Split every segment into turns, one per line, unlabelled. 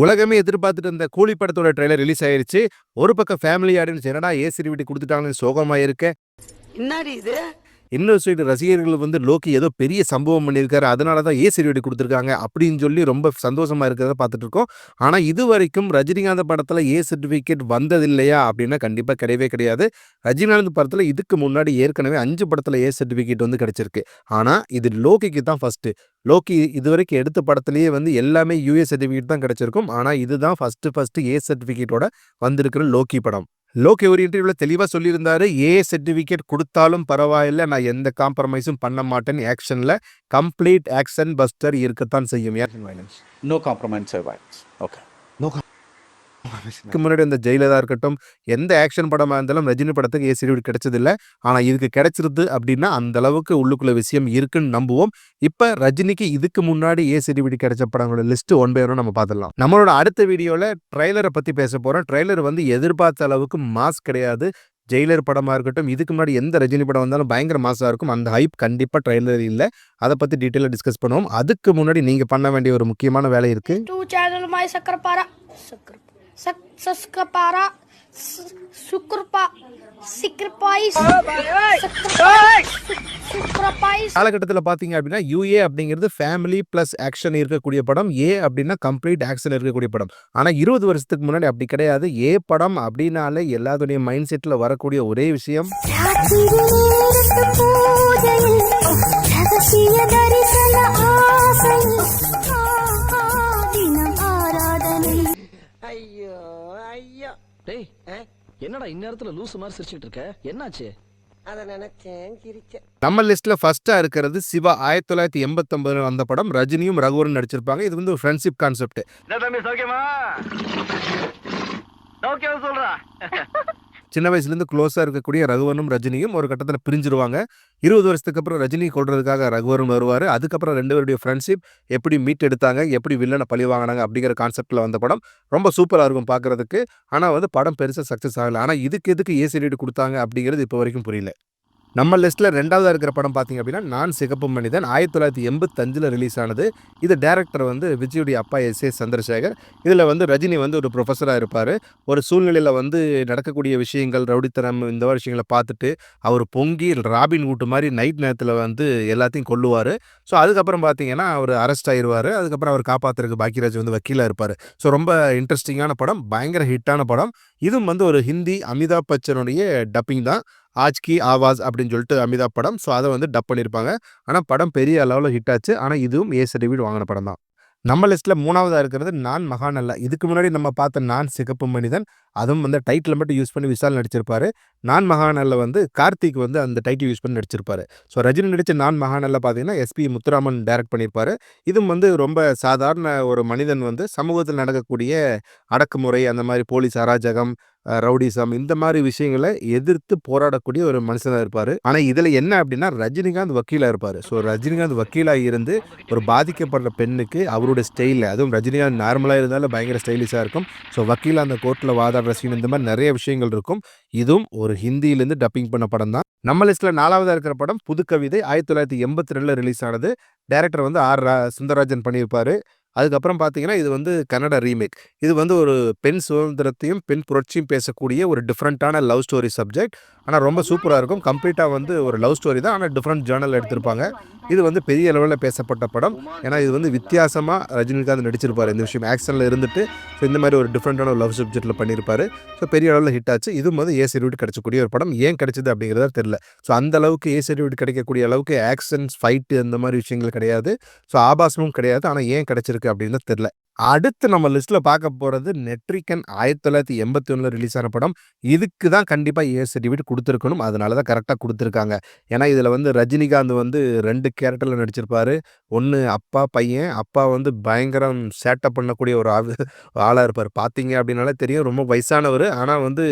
உலகமே எதிர்பார்த்துட்டு இருந்த கூலி படத்தோட ட்ரெய்லர் ரிலீஸ் ஆயிருச்சு. ஒரு பக்கம் ஃபேமிலி ஆடியன்ஸ் என்னடா ஏசி வீட்டு கொடுத்துட்டாங்கன்னு சோகமாக இருக்க
என்னடி இது?
இன்னொரு சைடு ரசிகர்கள் வந்து லோக்கி ஏதோ பெரிய சம்பவம் பண்ணியிருக்காரு அதனால தான் ஏ சர்டிஃபிகேட் கொடுத்துருக்காங்க அப்படின்னு சொல்லி ரொம்ப சந்தோஷமாக இருக்கிறத பார்த்துட்டு இருக்கோம். ஆனால் இது வரைக்கும் ரஜினிகாந்த் படத்தில் ஏ சர்டிஃபிகேட் வந்ததில்லையா அப்படின்னா கண்டிப்பாக கிடையவே கிடையாது. ரஜினிகாந்த் படத்தில் இதுக்கு முன்னாடி ஏற்கனவே அஞ்சு படத்தில் ஏ சர்டிஃபிகேட் வந்து கிடைச்சிருக்கு. ஆனால் இது லோக்கிக்கு தான் ஃபஸ்ட்டு லோக்கி இது வரைக்கும் எடுத்த படத்துலேயே வந்து எல்லாமே யூஏ சர்டிஃபிகேட் தான் கிடச்சிருக்கும். ஆனால் இதுதான் ஃபஸ்ட்டு ஃபஸ்ட்டு ஏ சர்டிஃபிகேட்டோட வந்திருக்கிற லோக்கி படம். லோகே ஒரு இன்டர்வியூல தெளிவா சொல்லியிருந்தாரு ஏ சர்டிபிகேட் கொடுத்தாலும் பரவாயில்ல நான் எந்த காம்ப்ரமைஸும் பண்ண மாட்டேன் ஆக்ஷன்ல கம்ப்ளீட் ஆக்ஷன் பஸ்டர் இருக்கத்தான் செய்யும்.
No compromise or violence. Okay.
இதுக்கு முன்னாடி இந்த ஜெயிலதா இருக்கட்டும் எந்த ஆக்ஷன் படமாக இருந்தாலும் ரஜினி படத்துக்கு ஏ சர்டிஃபிகேட் கிடைச்சதில்ல. ஆனால் இதுக்கு கிடைச்சிருது அப்படின்னா அந்த அளவுக்கு உள்ளுக்குள்ள விஷயம் இருக்குன்னு நம்புவோம். இப்போ ரஜினிக்கு இதுக்கு முன்னாடி ஏ சர்டிஃபிகேட் கிடைச்ச படங்களோட லிஸ்ட் ஒன் பை ஒன் நம்ம பார்த்துடலாம். நம்மளோட அடுத்த வீடியோவில் ட்ரெய்லரை பற்றி பேச போகிறோம் ட்ரைலர் வந்து எதிர்பார்த்த அளவுக்கு மாஸ் கிடையாது. ஜெயிலர் படமாக இருக்கட்டும் இதுக்கு முன்னாடி எந்த ரஜினி படம் வந்தாலும் பயங்கர மாசாக இருக்கும். அந்த ஹைப் கண்டிப்பாக ட்ரெய்லர் இல்லை. அதை பற்றி டீட்டெயிலாக டிஸ்கஸ் பண்ணுவோம். அதுக்கு முன்னாடி நீங்கள் பண்ண வேண்டிய ஒரு முக்கியமான வேலை
இருக்குது சஸ்கபாரா சுக்ரபா
காலகட்டத்தில் பார்த்தீங்க அப்படின்னா யூஏ அப்படிங்கிறது ஃபேமிலி ப்ளஸ் ஆக்ஷன் இருக்கக்கூடிய படம் ஏ அப்படின்னா கம்ப்ளீட் ஆக்ஷன் இருக்கக்கூடிய படம். ஆனால் இருபது வருஷத்துக்கு முன்னாடி அப்படி கிடையாது. ஏ படம் அப்படின்னாலே எல்லாத்துடைய மைண்ட் செட்டில் வரக்கூடிய ஒரே விஷயம்.
டேய் என்னடா இந்நேரத்துல லூசு மாதிரி சிரிச்சுட்டு இருக்க? என்னாச்சு?
நம்ம லிஸ்ட்ல ஃபர்ஸ்டா இருக்கிறது சிவா. ஆயிரத்தி தொள்ளாயிரத்தி எண்பத்தொன்பதுல வந்த படம். ரஜினியும் ரகுவரன் நடிச்சிருப்பாங்க. இது வந்து ஒரு ஃப்ரெண்ட்ஷிப் கான்செப்ட்
சொல்றா.
சின்ன வயசுலேருந்து க்ளோஸாக இருக்கக்கூடிய ரகுவனும் ரஜினியும் ஒரு கட்டத்தில் பிரிஞ்சிருவாங்க. இருபது வருஷத்துக்கு அப்புறம் ரஜினி கொள்றதுக்காக ரகுவரன் வருவார். அதுக்கப்புறம் ரெண்டு பேருடைய ஃப்ரெண்ட்ஷிப் எப்படி மீட் எடுத்தாங்க எப்படி வில்லனை பழி வாங்கினாங்க அப்படிங்கிற கான்செப்டில் வந்த படம் ரொம்ப சூப்பராக இருக்கும் பார்க்குறதுக்கு. ஆனால் வந்து படம் பெருசாக சக்ஸஸ் ஆகலை. ஆனால் இதுக்கு எதுக்கு ஏசி ரேட் கொடுத்தாங்க அப்படிங்கிறது இப்போ வரைக்கும் புரியல. நம்ம லிஸ்ட்டில் ரெண்டாவதாக இருக்கிற படம் பார்த்தீங்க அப்படின்னா நான் சிகப்பு மனிதன் ஆயிரத்தி தொள்ளாயிரத்தி எண்பத்தஞ்சில் ரிலீஸ் ஆனது. இது டேரக்டர் வந்து விஜயுடைய அப்பா எஸ் ஏ சந்திரசேகர். இதில் வந்து ரஜினி வந்து ஒரு ப்ரொஃபஸராக இருப்பார். ஒரு சூழ்நிலையில் வந்து நடக்கக்கூடிய விஷயங்கள் ரவுடித்தனம் இந்த மாதிரி விஷயங்களை பார்த்துட்டு அவர் பொங்கி ராபின் கூட்டு மாதிரி நைட் நேரத்தில் வந்து எல்லாத்தையும் கொல்லுவார். ஸோ அதுக்கப்புறம் பார்த்தீங்கன்னா அவர் அரெஸ்ட் ஆயிடுவார் அதுக்கப்புறம் அவர் காப்பாற்றுறதுக்கு பாக்கியராஜ் வந்து வக்கீலாக இருப்பார். ஸோ ரொம்ப இன்ட்ரெஸ்டிங்கான படம். பயங்கர ஹிட்டான படம். இதுவும் வந்து ஒரு ஹிந்தி அமிதாப் பச்சனுடைய டப்பிங் தான். ஆஜ் கி ஆவாஸ் அப்படின்னு சொல்லிட்டு அமிதாப் படம். ஸோ அதை வந்து டப் பண்ணியிருப்பாங்க ஆனால் படம் பெரிய அளவில் ஹிட் ஆச்சு. ஆனால் இதுவும் ஏ சர்டிஃபிகேட் வாங்கின படம் தான். நம்ம லிஸ்ட்டில் மூணாவதாக இருக்கிறது நான் மகாநல்லா இதுக்கு முன்னாடி நம்ம பார்த்த நான் சிகப்பு மனிதன் அதுவும் வந்து டைட்டில் மட்டும் யூஸ் பண்ணி விஷால் நடிச்சிருப்பாரு. நான் மகாநல்ல வந்து கார்த்திக் வந்து அந்த டைட்டில் யூஸ் பண்ணி நடிச்சிருப்பாரு. ஸோ ரஜினி நடித்த நான் மகாநல்ல பார்த்தீங்கன்னா எஸ்பி முத்துராமன் டைரக்ட் பண்ணியிருப்பாரு இதுவும் வந்து ரொம்ப சாதாரண ஒரு மனிதன் வந்து சமூகத்தில் நடக்கக்கூடிய அடக்குமுறை அந்த மாதிரி போலீஸ் அராஜகம் ரவுடிசம் இந்த மாதிரி விஷயங்களை எதிர்த்து போராடக்கூடிய ஒரு மனுஷனாக இருப்பார். ஆனால் இதில் என்ன அப்படின்னா ரஜினிகாந்த் வக்கீலாக இருப்பார். ஸோ ரஜினிகாந்த் வக்கீலாக இருந்து ஒரு பாதிக்கப்படுற பெண்ணுக்கு அவருடைய ஸ்டைலில் அதுவும் ரஜினிகாந்த் நார்மலாக இருந்தாலும் பயங்கர ஸ்டைலிஷாக இருக்கும். ஸோ வக்கீலாக அந்த கோர்ட்டில் வாதாடுற சீன் இந்த மாதிரி நிறைய விஷயங்கள் இருக்கும். இதுவும் ஒரு ஹிந்தியிலேருந்து டப்பிங் பண்ண படம் தான். நம்ம லிஸ்ட்டில் நாலாவதாக இருக்கிற படம் புதுக்கவிதை ஆயிரத்தி தொள்ளாயிரத்தி எண்பத்தி ரெண்டில் ரிலீஸ் ஆனது டேரக்டர் வந்து ஆர் ரா சுந்தரராஜன் பண்ணியிருப்பார். அதுக்கப்புறம் பார்த்தீங்கன்னா இது வந்து கன்னட ரீமேக். இது வந்து ஒரு பெண் சுதந்திரத்தையும் பெண் புரட்சியும் பேசக்கூடிய ஒரு டிஃப்ரெண்ட்டான லவ் ஸ்டோரி சப்ஜெக்ட். ஆனால் ரொம்ப சூப்பராக இருக்கும். கம்ப்ளீட்டாக வந்து ஒரு லவ் ஸ்டோரி தான். ஆனால் டிஃப்ரெண்ட் ஜேர்னல் எடுத்திருப்பாங்க. இது வந்து பெரிய அளவில் பேசப்பட்ட படம். ஏன்னா இது வந்து வித்தியாசமாக ரஜினிகாந்த் நடிச்சிருப்பார். இந்த விஷயம் ஆக்ஷனில் இருந்துட்டு ஸோ இந்த மாதிரி ஒரு டிஃப்ரெண்ட்டான லவ் சப்ஜெக்ட்டில் பண்ணியிருப்பார் ஸோ பெரிய அளவில் ஹிட் ஆச்சு. இதுவும் வந்து ஏ சர்டிஃபிகேட் கிடைச்சக்கூடிய ஒரு படம். ஏன் கிடைச்சது அப்படிங்கிறதா தெரில ஸோ அந்த அளவுக்கு ஏ சர்டிஃபிகேட் கிடைக்கக்கூடிய அளவுக்கு ஆக்ஷன்ஸ் ஃபைட்டு அந்த மாதிரி விஷயங்கள் கிடையாது. ஸோ ஆபாசமும் கிடையாது. ஆனால் ஏன் கிடைச்சிருக்கு? அப்படின்னு தெரில. அடுத்து நம்ம லிஸ்ட்ல பார்க்க போறது நெட்ரிகன் ஆயிரத்தி தொள்ளாயிரத்தி எண்பத்தி ஒன்றில் ரிலீஸ் ஆன படம். இதுக்கு தான் கண்டிப்பாக ஏ சர்டிஃபிகேட் கொடுத்துருக்கணும். அதனால தான் கரெக்டாக கொடுத்துருக்காங்க. ஏன்னா இதில் வந்து ரஜினிகாந்த் வந்து ரெண்டு கேரக்டரில் நடிச்சிருப்பாரு. ஒன்று அப்பா பையன். அப்பா வந்து பயங்கரம் சேட்டை பண்ணக்கூடிய ஒரு ஆளாக இருப்பார். பார்த்தீங்க அப்படின்னாலே தெரியும். ரொம்ப வயசானவர். ஆனால் வந்து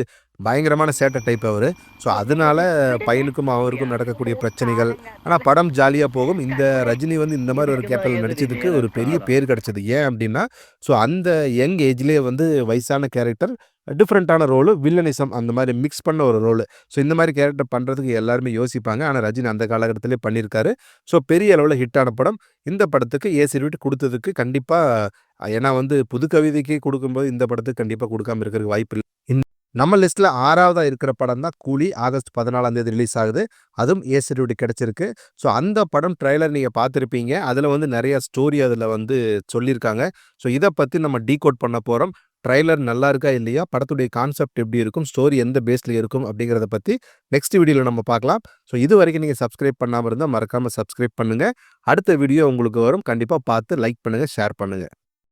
பயங்கரமான சேட்டை டைப் அவர். ஸோ அதனால பையனுக்கும் அவருக்கும் நடக்கக்கூடிய பிரச்சனைகள். ஆனால் படம் ஜாலியாக போகும். இந்த ரஜினி வந்து இந்த மாதிரி ஒரு கேரக்டரில் நடித்ததுக்கு ஒரு பெரிய பேர் கிடச்சிது. ஏன் அப்படின்னா ஸோ அந்த யங் ஏஜ்லேயே வந்து வயசான கேரக்டர் டிஃப்ரெண்ட்டான ரோலு வில்லனிசம் அந்த மாதிரி மிக்ஸ் பண்ண ஒரு ரோலு. ஸோ இந்த மாதிரி கேரக்டர் பண்ணுறதுக்கு எல்லாருமே யோசிப்பாங்க. ஆனால் ரஜினி அந்த காலகட்டத்திலே பண்ணியிருக்காரு ஸோ பெரிய அளவில் ஹிட்டான படம். இந்த படத்துக்கு ஏ சர்டிஃபிகேட் கொடுத்ததுக்கு கண்டிப்பாக ஏன்னா வந்து புது கவிதைக்கு கொடுக்கும்போது இந்த படத்துக்கு கண்டிப்பாக கொடுக்காம இருக்கிறதுக்கு வாய்ப்பு இல்லை. நம்ம லிஸ்ட்டில் ஆறாவதாக இருக்கிற படம் தான் கூலி. ஆகஸ்ட் பதினாலாம் தேதி ரிலீஸ் ஆகுது. அதுவும் ஏ சர்டிஃபிகேட் கிடச்சிருக்கு. ஸோ அந்த படம் ட்ரைலர் நீங்கள் பார்த்துருப்பீங்க. அதில் வந்து நிறைய ஸ்டோரி அதில் வந்து சொல்லியிருக்காங்க. ஸோ இதை பற்றி நம்ம டீகோட் பண்ண போகிறோம் ட்ரைலர் நல்லா இருக்கா இல்லையா? படத்துடைய கான்செப்ட் எப்படி இருக்கும்? ஸ்டோரி எந்த பேஸில் இருக்கும்? அப்படிங்கிறத பற்றி நெக்ஸ்ட் வீடியோவில் நம்ம பார்க்கலாம். ஸோ இது வரைக்கும் நீங்கள் சப்ஸ்கிரைப் பண்ணாமல் இருந்தால் மறக்காமல் சப்ஸ்கிரைப் பண்ணுங்கள் அடுத்த வீடியோ உங்களுக்கு வரும். கண்டிப்பாக பார்த்து லைக் பண்ணுங்கள் ஷேர் பண்ணுங்கள்